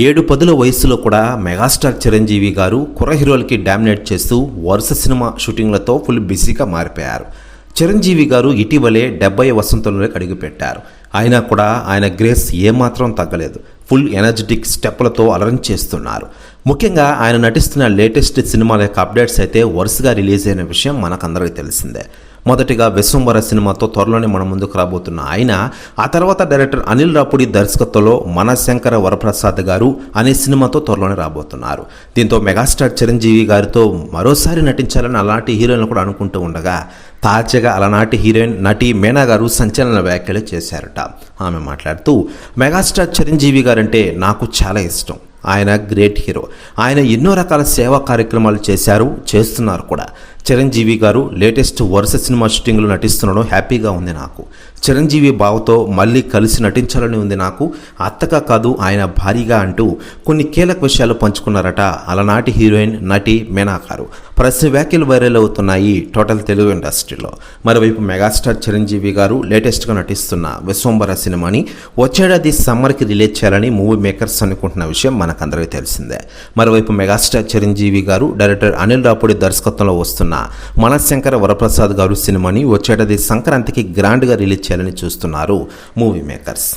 ఏడు పదుల వయసులో కూడా మెగాస్టార్ చిరంజీవి గారు కుర్ర హీరోలకి డామినేట్ చేస్తూ వరుస సినిమా షూటింగ్లతో ఫుల్ బిజీగా మారిపోయారు. చిరంజీవి గారు ఇటీవలే డెబ్బై వసంతంలోకి అడుగుపెట్టారు. అయినా కూడా ఆయన గ్రేస్ ఏమాత్రం తగ్గలేదు. ఫుల్ ఎనర్జెటిక్ అలరం చేస్తున్నారు. ముఖ్యంగా ఆయన నటిస్తున్న లేటెస్ట్ సినిమాల యొక్క అప్డేట్స్ అయితే వరుసగా రిలీజ్ అయిన విషయం మనకందరికీ తెలిసిందే. మొదటిగా విశ్వంబర సినిమాతో త్వరలోనే మన ముందుకు రాబోతున్న ఆయన ఆ తర్వాత డైరెక్టర్ అనిల్ రాపుడి దర్శకత్వంలో మనశంకర వరప్రసాద్ గారు అనే సినిమాతో త్వరలోనే రాబోతున్నారు. దీంతో మెగాస్టార్ చిరంజీవి గారితో మరోసారి నటించాలని అలాంటి హీరోయిన్లు కూడా అనుకుంటూ ఉండగా తాజాగా అలనాటి హీరోయిన్ నటి మేనా గారు సంచలన వ్యాఖ్యలు చేశారట. ఆమె మాట్లాడుతూ మెగాస్టార్ చిరంజీవి గారంటే నాకు చాలా ఇష్టం. ఆయన గ్రేట్ హీరో. ఆయన ఎన్నో రకాల సేవా కార్యక్రమాలు చేశారు చేస్తున్నారు కూడా. చిరంజీవి గారు లేటెస్ట్ వరుస సినిమా షూటింగ్లో నటిస్తుండడం హ్యాపీగా ఉంది నాకు. చిరంజీవి బావతో మళ్ళీ కలిసి నటించాలని ఉంది నాకు. అత్తగా కాదు ఆయన భారీగా అంటూ కొన్ని కీలక విషయాలు పంచుకున్నారట అలనాటి హీరోయిన్ నటి మేనాకారు. ప్రశ్న వ్యాఖ్యలు వైరల్ అవుతున్నాయి టోటల్ తెలుగు ఇండస్ట్రీలో. మరోవైపు మెగాస్టార్ చిరంజీవి గారు లేటెస్ట్గా నటిస్తున్న విశ్వంబర సినిమాని వచ్చేడాది సమ్మర్కి రిలీజ్ చేయాలని మూవీ మేకర్స్ అనుకుంటున్న విషయం మనకందరికీ తెలిసిందే. మరోవైపు మెగాస్టార్ చిరంజీవి గారు డైరెక్టర్ అనిల్ రాపుడి దర్శకత్వంలో వస్తున్న మనశంకర వరప్రసాద్ గారు సినిమాని వచ్చేటది సంక్రాంతికి గ్రాండ్గా రిలీజ్ చేయాలని చూస్తున్నారు మూవీ మేకర్స్.